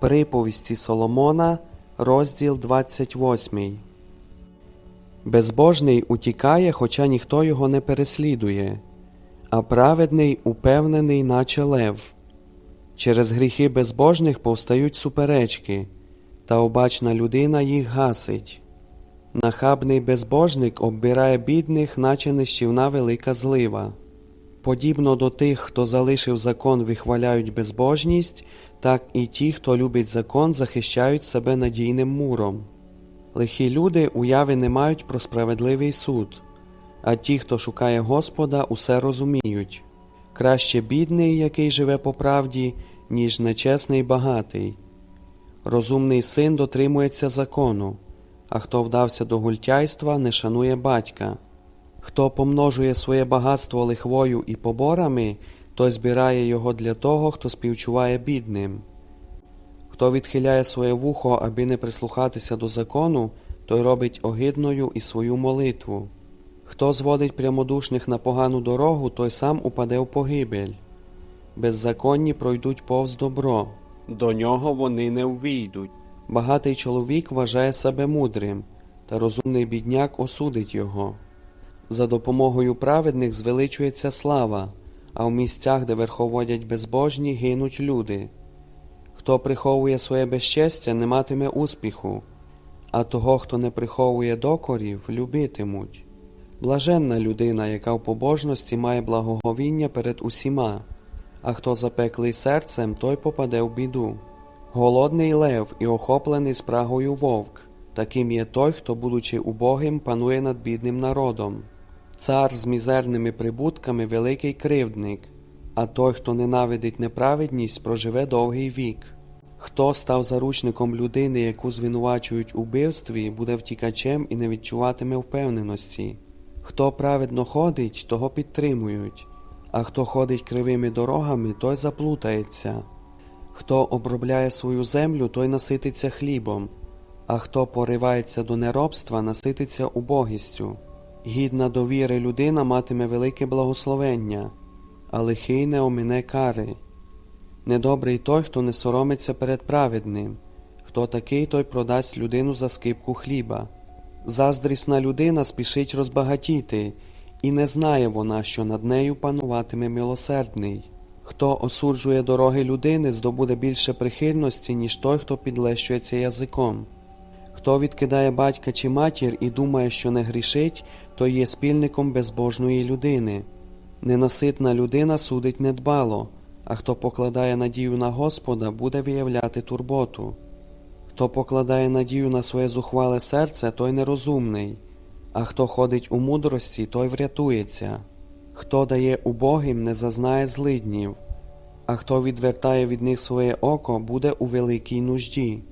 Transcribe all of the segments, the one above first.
Приповісті Соломона, розділ 28. Безбожний утікає, хоча ніхто його не переслідує, а праведний упевнений, наче лев. Через гріхи безбожних повстають суперечки, та обачна людина їх гасить. Нахабний безбожник оббирає бідних, наче нищівна велика злива. Подібно до тих, хто залишив закон, вихваляють безбожність, так і ті, хто любить закон, захищають себе надійним муром. Лихі люди уяви не мають про справедливий суд, а ті, хто шукає Господа, усе розуміють. Краще бідний, який живе по правді, ніж нечесний багатий. Розумний син дотримується закону, а хто вдався до гультяйства, не шанує батька. Хто помножує своє багатство лихвою і поборами, той збирає його для того, хто співчуває бідним. Хто відхиляє своє вухо, аби не прислухатися до закону, той робить огидною і свою молитву. Хто зводить прямодушних на погану дорогу, той сам упаде в погибель. Беззаконні пройдуть повз добро, до нього вони не ввійдуть. Багатий чоловік вважає себе мудрим, та розумний бідняк осудить його. За допомогою праведних звеличується слава, а в місцях, де верховодять безбожні, гинуть люди. Хто приховує своє безчестя, не матиме успіху, а того, хто не приховує докорів, любитимуть. Блаженна людина, яка в побожності має благоговіння перед усіма, а хто запеклий серцем, той попаде в біду. Голодний лев і охоплений спрагою вовк, таким є той, хто, будучи убогим, панує над бідним народом. Цар з мізерними прибутками великий кривдник, а той, хто ненавидить неправедність, проживе довгий вік. Хто став заручником людини, яку звинувачують у вбивстві, буде втікачем і не відчуватиме впевненості. Хто праведно ходить, того підтримують, а хто ходить кривими дорогами, той заплутається. Хто обробляє свою землю, той насититься хлібом, а хто поривається до неробства, насититься убогістю. Гідна довіри людина матиме велике благословення, а лихий не омине кари. Недобрий той, хто не соромиться перед праведним, хто такий, той продасть людину за скипку хліба. Заздрісна людина спішить розбагатіти, і не знає вона, що над нею пануватиме милосердний. Хто осуджує дороги людини, здобуде більше прихильності, ніж той, хто підлещується язиком. Хто відкидає батька чи матір і думає, що не грішить, той є спільником безбожної людини. Ненаситна людина судить недбало, а хто покладає надію на Господа, буде виявляти турботу. Хто покладає надію на своє зухвале серце, той нерозумний, а хто ходить у мудрості, той врятується. Хто дає убогим, не зазнає злиднів, а хто відвертає від них своє око, буде у великій нужді.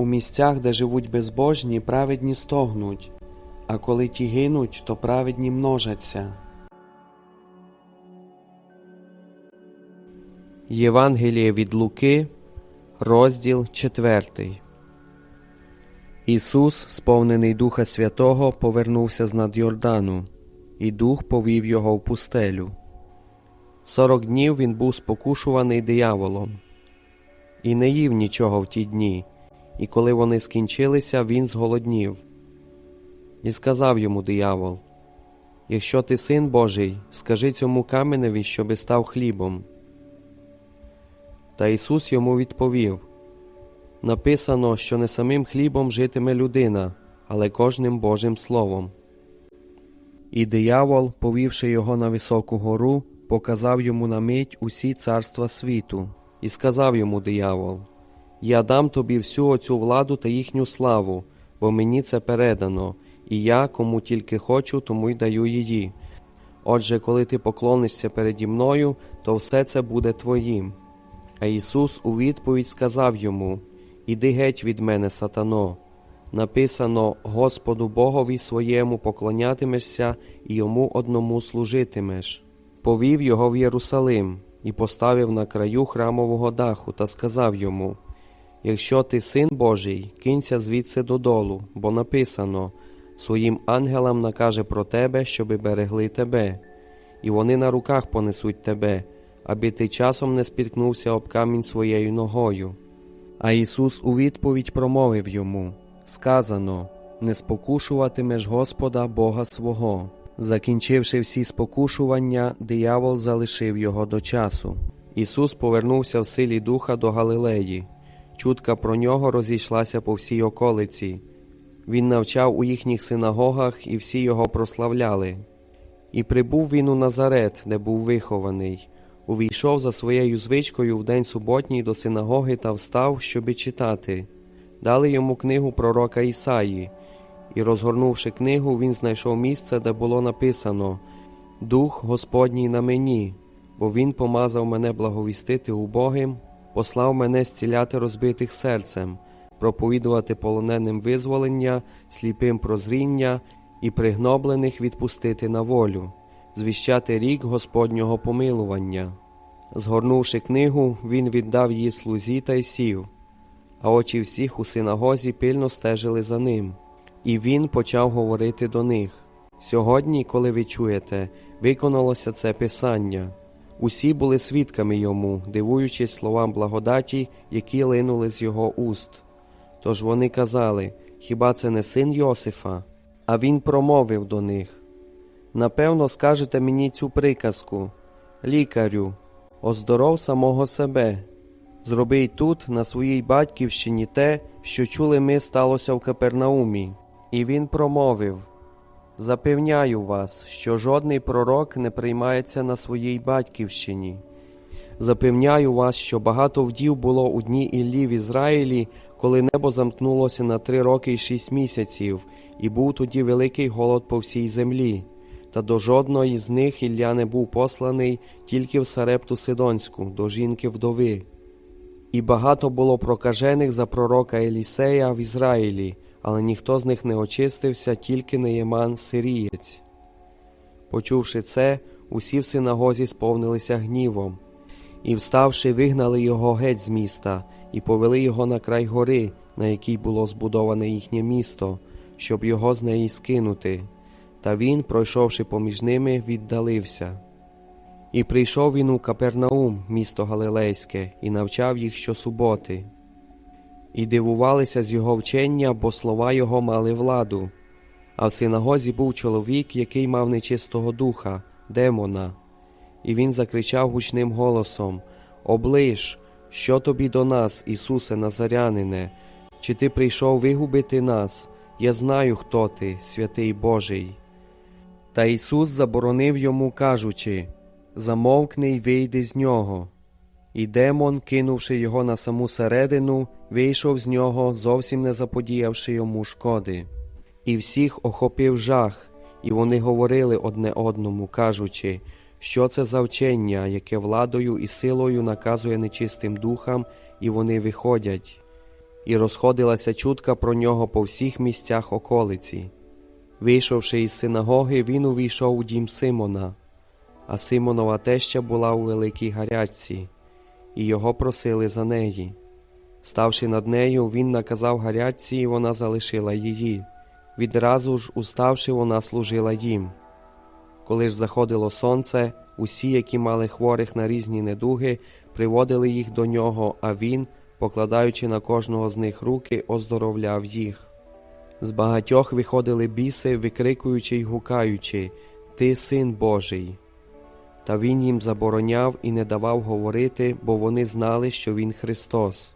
У місцях, де живуть безбожні, праведні стогнуть, а коли ті гинуть, то праведні множаться. Євангеліє від Луки, розділ 4 Ісус, сповнений Духа Святого, повернувся з над Йордану, і Дух повів його в пустелю. Сорок днів він був спокушуваний дияволом, і не їв нічого в ті дні, і коли вони скінчилися, він зголоднів. І сказав йому диявол: Якщо ти син Божий, скажи цьому каменеві, щоби став хлібом. Та Ісус йому відповів Написано, що не самим хлібом житиме людина, але кожним Божим Словом. І диявол, повівши його на високу гору, показав йому на мить усі царства світу, і сказав йому диявол: Я дам тобі всю оцю владу та їхню славу, бо мені це передано, і я, кому тільки хочу, тому й даю її. Отже, коли ти поклонишся переді мною, то все це буде твоїм. А Ісус у відповідь сказав йому: Іди геть від мене, сатано. Написано Господу Богові своєму поклонятимешся і йому одному служитимеш. Повів його в Єрусалим і поставив на краю храмового даху та сказав йому: Якщо ти син Божий, кинься звідси додолу, бо написано своїм ангелам накаже про тебе, щоби берегли тебе, і вони на руках понесуть тебе, аби ти часом не спіткнувся об камінь своєю ногою. А Ісус у відповідь промовив йому Сказано не спокушуватимеш Господа Бога свого. Закінчивши всі спокушування, диявол залишив його до часу. Ісус повернувся в силі духа до Галилеї. Чутка про нього розійшлася по всій околиці. Він навчав у їхніх синагогах, і всі його прославляли. І прибув він у Назарет, де був вихований, увійшов за своєю звичкою в день суботній до синагоги та встав, щоби читати. Дали йому книгу пророка Ісаї, і, розгорнувши книгу, він знайшов місце, де було написано Дух Господній на мені, бо Він помазав мене благовістити убогим, послав мене зціляти розбитих серцем, проповідувати полоненим визволення, сліпим прозріння і пригноблених відпустити на волю, звіщати рік Господнього помилування. Згорнувши книгу, він віддав її слузі та й сів, а очі всіх у синагозі пильно стежили за ним. І він почав говорити до них Сьогодні, коли ви чуєте, виконалося це писання. Усі були свідками йому, дивуючись словам благодаті, які линули з його уст. Тож вони казали Хіба це не син Йосифа? А він промовив до них Напевно, скажете мені цю приказку Лікарю, оздоров самого себе. Зроби й тут, на своїй батьківщині, те, що чули ми сталося в Капернаумі. І він промовив Запевняю вас, що жодний пророк не приймається на своїй батьківщині. Запевняю вас, що багато вдів було у дні Іллі в Ізраїлі, коли небо замкнулося на три роки й шість місяців, і був тоді великий голод по всій землі. Та до жодної з них Ілля не був посланий тільки в Сарепту Сидонську, до жінки вдови. І багато було прокажених за пророка Елісея в Ізраїлі, але ніхто з них не очистився, тільки Неєман сирієць. Почувши це, усі в синагозі сповнилися гнівом, і, вставши, вигнали його геть з міста, і повели його на край гори, на якій було збудоване їхнє місто, щоб його з неї скинути. Та він, пройшовши поміж ними, віддалився. І прийшов він у Капернаум, місто Галилейське, і навчав їх щосуботи. І дивувалися з його вчення, бо слова його мали владу. А в синагозі був чоловік, який мав нечистого духа, демона. І він закричав гучним голосом: Оближ, що тобі до нас, Ісусе Назарянине? Чи ти прийшов вигубити нас? Я знаю, хто ти, святий Божий. Та Ісус заборонив йому, кажучи Замовкни й вийди з нього. І демон, кинувши його на саму середину, вийшов з нього, зовсім не заподіявши йому шкоди. І всіх охопив жах, і вони говорили одне одному, кажучи, що це за вчення, яке владою і силою наказує нечистим духам, і вони виходять. І розходилася чутка про нього по всіх місцях околиці. Вийшовши із синагоги, він увійшов у дім Симона, а Симонова теща була у великій гарячці, і його просили за неї. Ставши над нею, він наказав гарячці, і вона залишила її. Відразу ж, уставши, вона служила їм. Коли ж заходило сонце, усі, які мали хворих на різні недуги, приводили їх до нього, а він, покладаючи на кожного з них руки, оздоровляв їх. З багатьох виходили біси, викрикуючи й гукаючи Ти син Божий. Та він їм забороняв і не давав говорити, бо вони знали, що він Христос.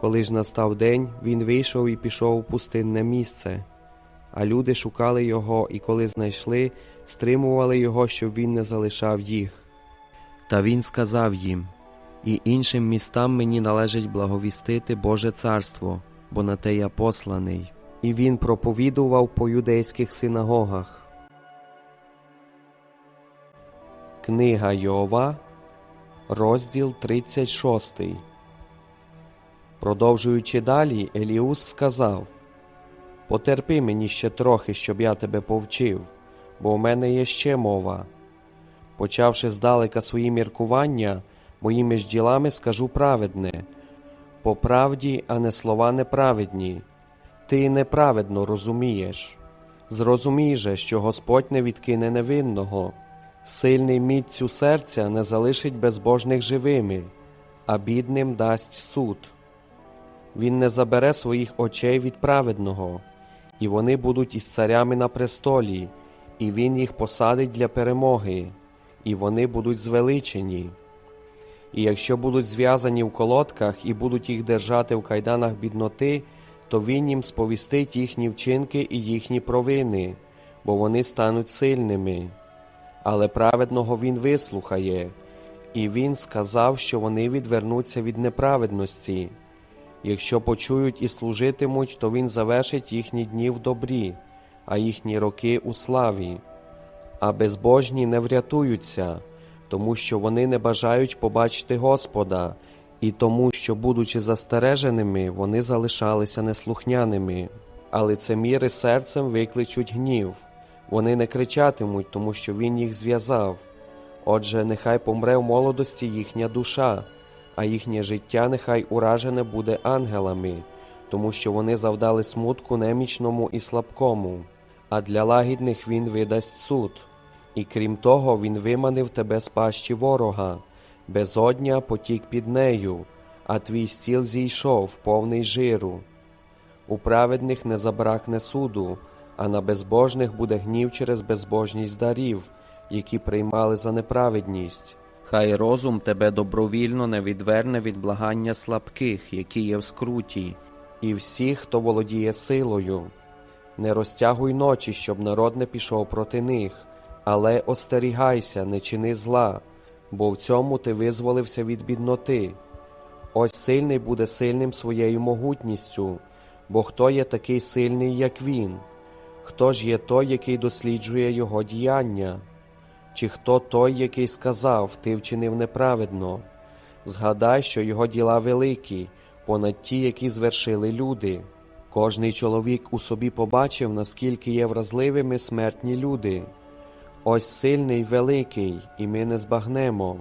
Коли ж настав день, він вийшов і пішов у пустинне місце. А люди шукали його, і коли знайшли, стримували його, щоб він не залишав їх. Та він сказав їм І іншим містам мені належить благовістити Боже царство, бо на те я посланий. І він проповідував по юдейських синагогах. Книга Йова, розділ 36. Продовжуючи далі, Еліус сказав Потерпи мені ще трохи, щоб я тебе повчив, бо у мене є ще мова. Почавши здалека свої міркування, моїми ж ділами скажу праведне, по правді, а не слова неправедні. Ти неправедно розумієш. Зрозумій же, що Господь не відкине невинного, сильний міцю серця не залишить безбожних живими, а бідним дасть суд. Він не забере своїх очей від праведного, і вони будуть із царями на престолі, і він їх посадить для перемоги, і вони будуть звеличені. І якщо будуть зв'язані в колодках і будуть їх держати в кайданах бідноти, то він їм сповістить їхні вчинки і їхні провини, бо вони стануть сильними. Але праведного він вислухає, і він сказав, що вони відвернуться від неправедності. Якщо почують і служитимуть, то він завершить їхні дні в добрі, а їхні роки у славі. А безбожні не врятуються, тому що вони не бажають побачити Господа, і тому, що, будучи застереженими, вони залишалися неслухняними. А лицеміри серцем викличуть гнів. Вони не кричатимуть, тому що він їх зв'язав. Отже, нехай помре в молодості їхня душа, а їхнє життя нехай уражене буде ангелами, тому що вони завдали смутку немічному і слабкому, а для лагідних він видасть суд. І крім того, він виманив тебе з пащі ворога, безодня потік під нею, а твій стіл зійшов, повний жиру. У праведних не забракне суду, а на безбожних буде гнів через безбожність дарів, які приймали за неправедність. Хай розум тебе добровільно не відверне від благання слабких, які є в скруті, і всіх, хто володіє силою. Не розтягуй ночі, щоб народ не пішов проти них, але остерігайся, не чини зла, бо в цьому ти визволився від бідноти. Ось сильний буде сильним своєю могутністю, бо хто є такий сильний, як він? Хто ж є той, який досліджує його діяння? Чи хто той, який сказав, ти вчинив неправедно? Згадай, що його діла великі, понад ті, які звершили люди. Кожний чоловік у собі побачив, наскільки є вразливими смертні люди. Ось сильний великий, і ми не збагнемо,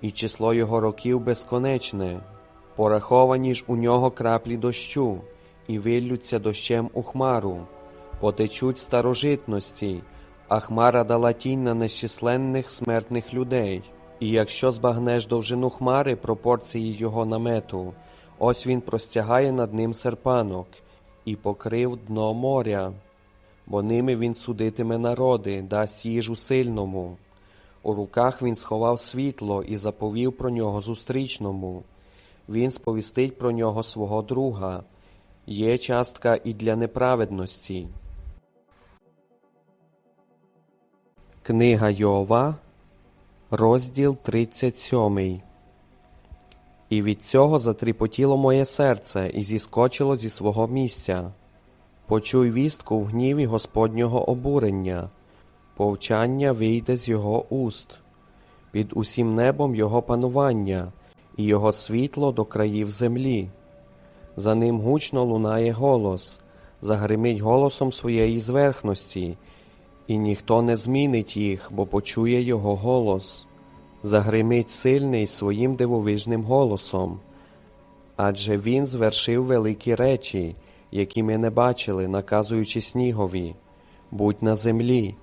і число його років безконечне. Пораховані ж у нього краплі дощу, і виллються дощем у хмару, потечуть старожитності, а хмара дала тінь на нещисленних смертних людей. І якщо збагнеш довжину хмари пропорції його намету, ось він простягає над ним серпанок і покрив дно моря, бо ними він судитиме народи, дасть їжу сильному. У руках він сховав світло і заповів про нього зустрічному. Він сповістить про нього свого друга. Є частка і для неправедності. Книга Йова, розділ 37. І від цього затріпотіло моє серце і зіскочило зі свого місця. Почуй вістку в гніві Господнього обурення, повчання вийде з його уст, під усім небом його панування, і його світло до країв землі. За ним гучно лунає голос, загримить голосом своєї зверхності, і ніхто не змінить їх, бо почує його голос. Загримить сильний своїм дивовижним голосом. Адже він звершив великі речі, які ми не бачили, наказуючи снігові, будь на землі,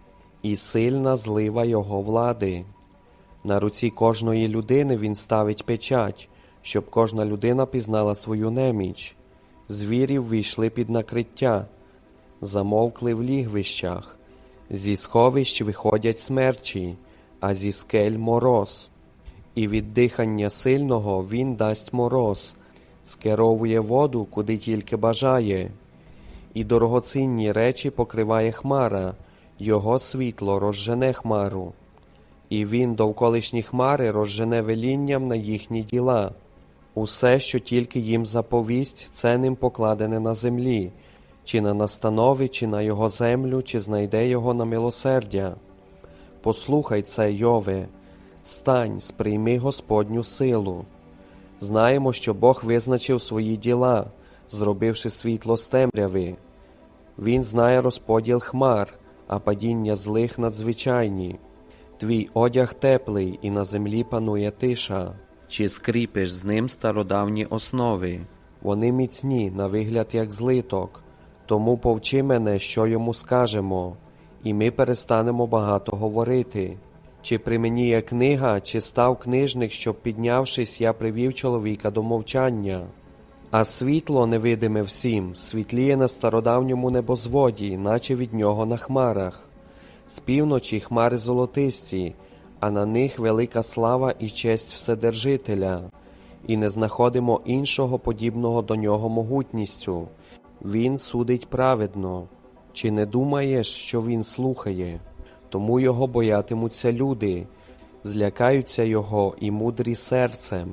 і сильна злива його влади. На руці кожної людини він ставить печать, щоб кожна людина пізнала свою неміч. Звірів війшли під накриття, замовкли в лігвищах, зі сховищ виходять смерчі, а зі скель мороз. І від дихання сильного він дасть мороз, скеровує воду, куди тільки бажає, і дорогоцінні речі покриває хмара, його світло розжене хмару, і він довколишні хмари розжене велінням на їхні діла. Усе, що тільки їм заповість, це ним покладене на землі, чи на настанови, чи на його землю, чи знайде його на милосердя. Послухай це, Йове, стань, сприйми Господню силу. Знаємо, що Бог визначив свої діла, зробивши світло з темряви. Він знає розподіл хмар, а падіння злих надзвичайні. Твій одяг теплий, і на землі панує тиша. Чи скріпиш з ним стародавні основи? Вони міцні, на вигляд як злиток. Тому повчи мене, що йому скажемо, і ми перестанемо багато говорити. Чи при мені є книга, чи став книжник, щоб, піднявшись, я привів чоловіка до мовчання. А світло, невидиме всім, світліє на стародавньому небозводі, наче від нього на хмарах. З півночі хмари золотисті, а на них велика слава і честь Вседержителя, і не знаходимо іншого подібного до нього могутністю. Він судить праведно. Чи не думаєш, що він слухає? Тому його боятимуться люди, злякаються його і мудрі серцем.